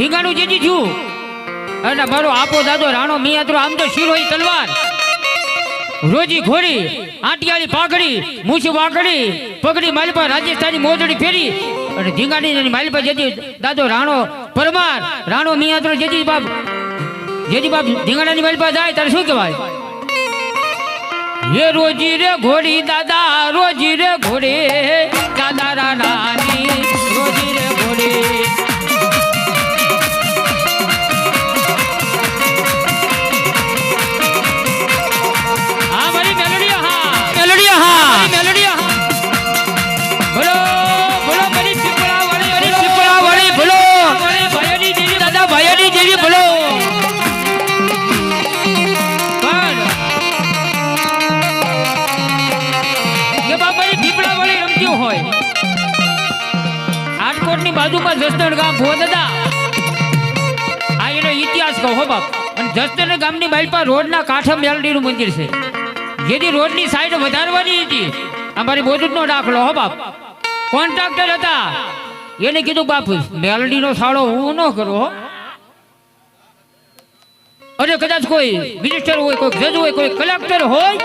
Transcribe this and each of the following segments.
બાપ ઝીંગાનું જીજી છું અને મારો આપો દાદો રાણો મિયાત્રો આમ તો શિરોઈ તલવાર રોજી ઘોડી આંટિયાળી પાઘડી મૂછ વાકડી પગડી માલપા રાજસ્થાની મોજડી ફેરી અને ઝીંગાની માલપા જેજી દાદો રાણો પરમાર રાણો મિયાત્રો જેજી બાપ જેજી બાપ ઝીંગાડાની માલપા જાય તારે શું કહેવાય ये रोजी रे घोड़ी दादा रोजी रे घोड़े दादा रानी रोजी रे घोड़े જસદણ ગામ ભો આ એનો ઇતિહાસ કહો હો અને ન કરો અરે કદાચ કોઈ મિનિસ્ટર હોય, કોઈ જજ હોય, કોઈ કલેક્ટર હોય.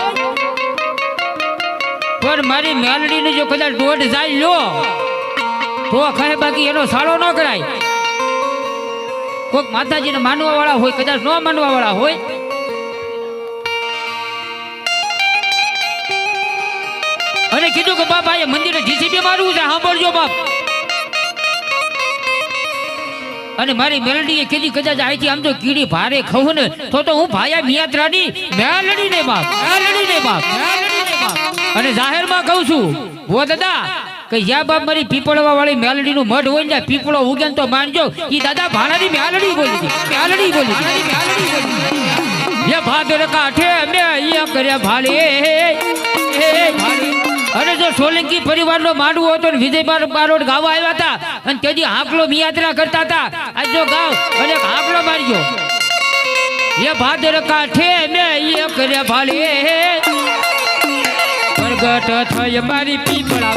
પણ મારી મેલડીને જો કદાચ દોઢ જાય લો તો ખાય બાકી એનો સાળો ન કરાય. કોઈક માતાજીને માનવા વાળા હોય, કદાચ ન માનવા વાળા હોય. અને કીધું કે બાપ આ મંદિરે જીસીબી મારવું છે, સાંભળજો બાપ. અને મારી મેલડીએ કીધી, કદાચ આઈથી આમ તો કીડી ભારે ખવું ને, તો તો હું ભાયા મિયાત્રાની મેલડી ને બાપ મેલડી ને બાપ અને જાહેરમાં કહું છું વો દાદા કે જ્યાં બાપ મારી પીપળવા વાળી મેલડીનું મઢ હોય ને પીપળો ઉગે ને તો માનજો, ઈ દાદા ભાણાની મેલડી બોલી. મેલડી બોલી. મેલડી. ભાદર કાઠે અમે અહીંયા કર્યા ભાલે હે અને જો સોલંકી પરિવારનો માંડવો હતો ને વિજય બાર- બારોટ ગાવા આવ્યા હતા અને તેથી હાંકલો મિયાત્રા કરતા હતા આજ જો ગાવ અને હાંકલો માર્યો ભાદર કાંઠે અમે અહીંયા કર્યા ભાલે પ્રગટ થઈ મારી પીપળા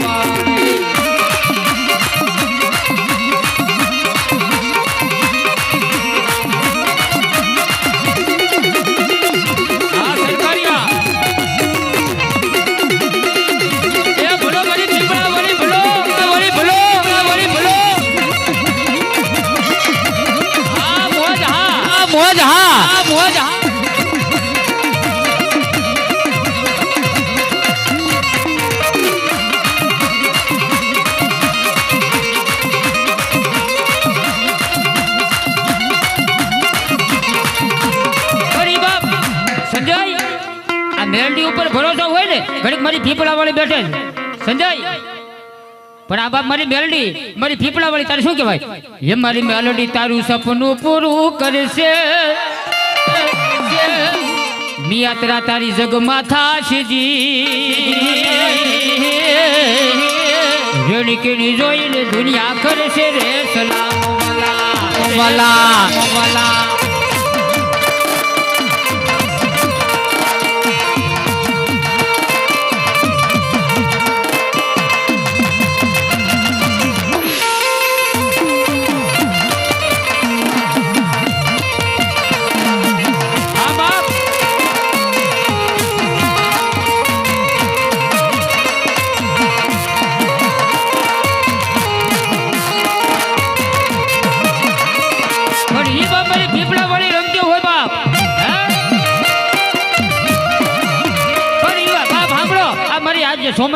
મારી પીપળા વાળી બેઠે છે. સંજય પણ આ બાપ મારી મેલડી મારી ફીપળા વાળી તારે શું કહેવાય? એ મારી મેલડી તારું સપનું પૂરું કરશે. મિયાત્રા તારી જગમાં થાશે જી રેણકીની જોઈને દુનિયા કરશે રે સલામ વાલા વાલા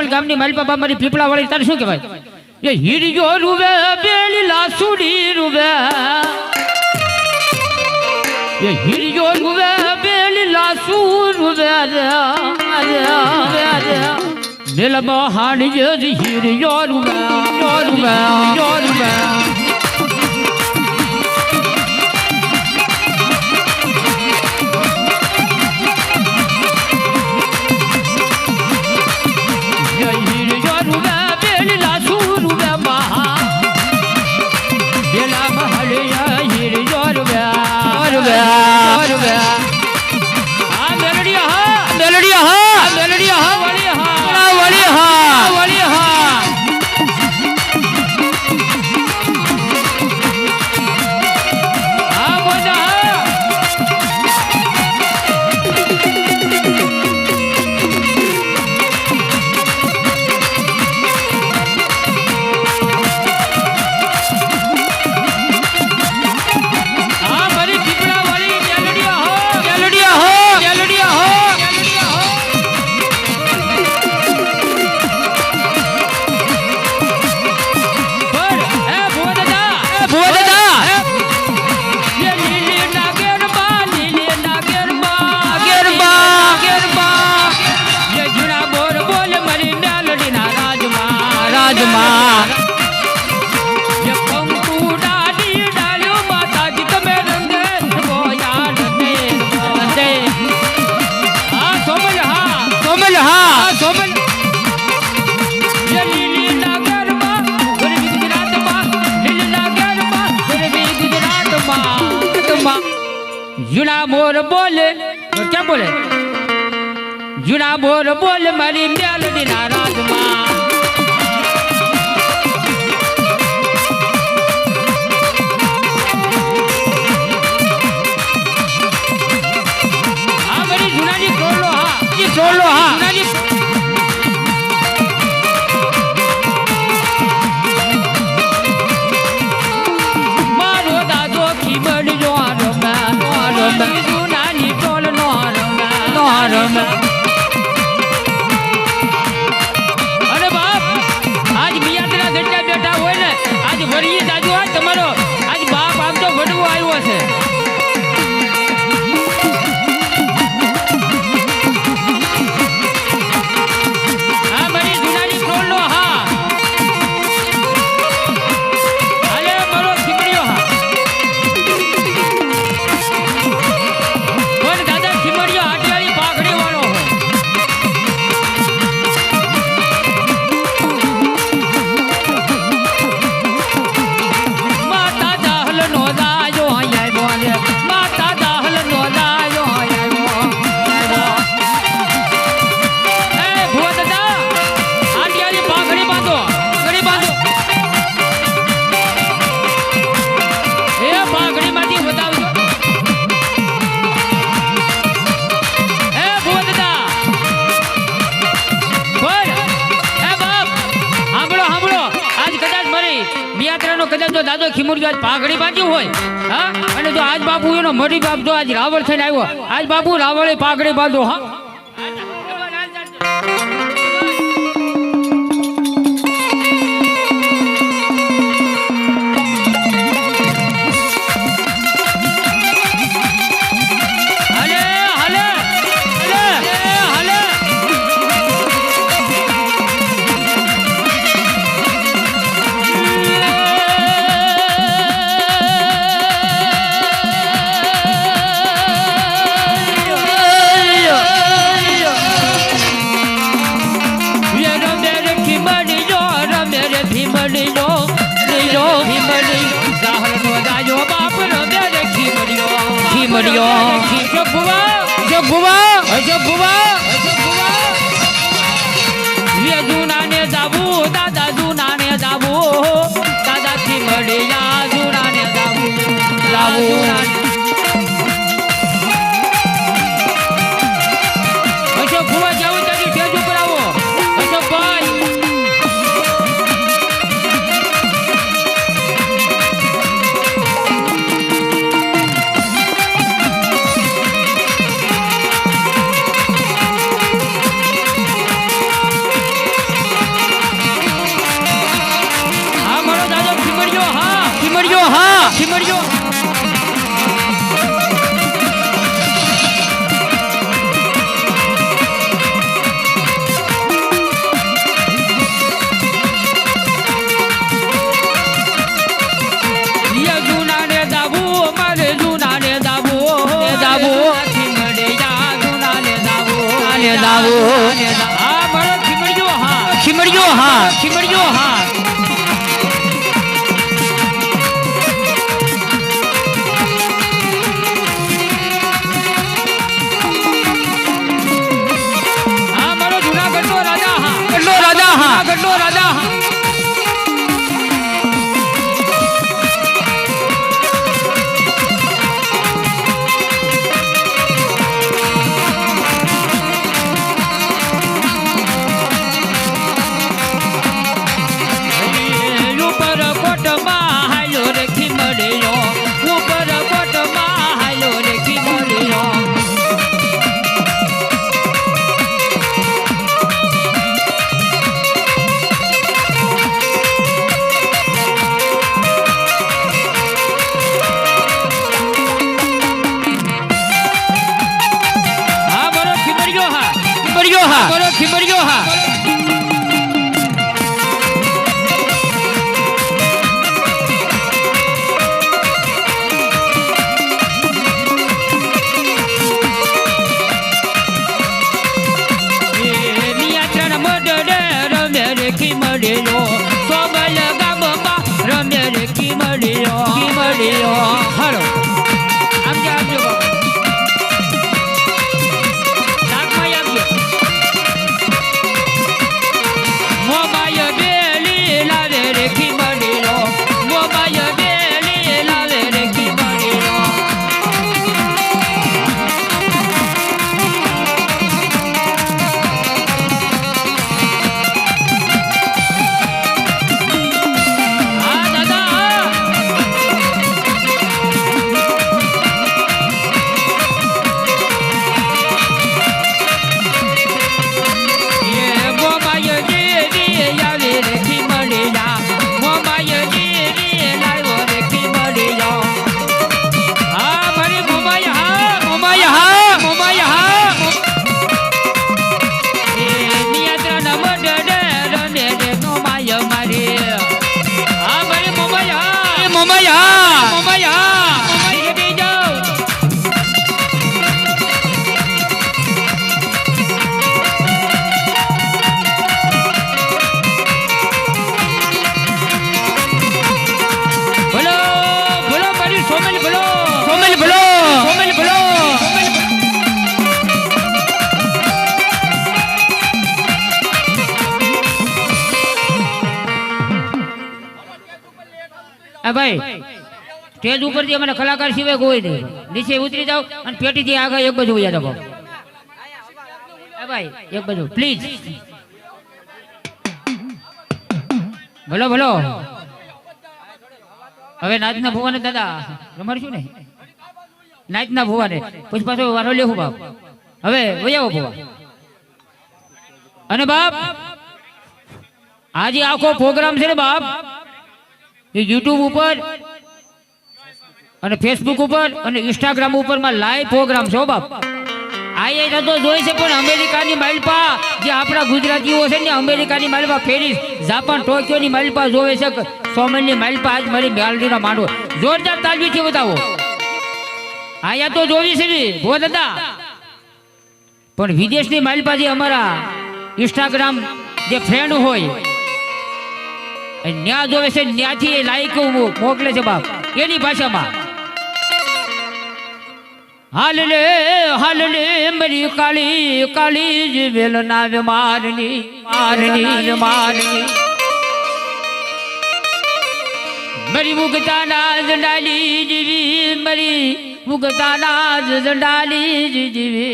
સોમલ ગામની મારી બાપા મારી પીપળા વાળી તારે શું કહેવાય? એ હીરિયો રૂવે, બેલી લાસુડી રૂવે. એ હીરિયો રૂવે, બેલી લાસુ રૂવે નીલમાં હાડી જે હીરિયો રૂવે રૂવે રૂવે. બોલે? ક્યાં બોલે? જુના બોર બોલ મારી મેલડી ના રાજમાં. ઘણી બાંધી હોય, હા? અને જો આજ બાપુ એનો મરી બાપ જો આજ રાવળ થઈને આવ્યો, આજ બાપુ રાવળે પાઘડી બાંધો, હા? ও મળ્યો. સોબલ ગામમાં રમે રે કી મળ્યો કી મળ્યો હરો આ ભાઈ, સ્ટેજ ઉપરથી મને કલાકાર સિવાય કોઈ નહીં. નીચે ઉતરી જાઓ અને પેટીથી આગળ એક બાજુ ભાઈ, એક બાજુ. પ્લીઝ ભલો ભલો. હવે નાચના ભુવાને દાદા, રમાડશું ને? નાચના ભુવાને. પછી પાછો વારો લેવું બાપ. હવે વયાવો ભુવા. અને બાપ, આજે આખો પ્રોગ્રામ છે ને બાપ? યુટ્યુબ ઉપર અને ફેસબુક ઉપર અને ઇન્સ્ટાગ્રામ ઉપર લાઈવ પ્રોગ્રામ છો બાપ. આઈએ નતો જોઈ છે પણ અમેરિકાની માલપા જે આપણા ગુજરાતીઓ છે ને અમેરિકાની માલપા પેરિસ જાપાન ટોક્યોની માલપા જોવે છે સોમનની માલપા આજ મારી મેલડીનો માંડવો. જોરદાર તાલવીથી બતાવો. આયા તો જોવી છે ને, ભો દાદા. પણ વિદેશની માલપા જે અમારા ઇન્સ્ટાગ્રામ જે ફ્રેન્ડ હોય ન્યા જોવે છે ન્યાથી એ લાઈક મોકલે છે બાપ એની ભાષામાં હાલ લે હાલ લે મરી કાળી કાળી જ વેલ નાવ મારની મારની મારની મરી મુગતાના જંડાલી જીવી મરી મુગતાના જંડાલી જીવી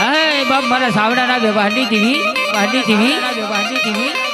હે બાપ મારા સાવડાના વ્યવહારની જીવી વારની જીવી વ્યવહારની જીવી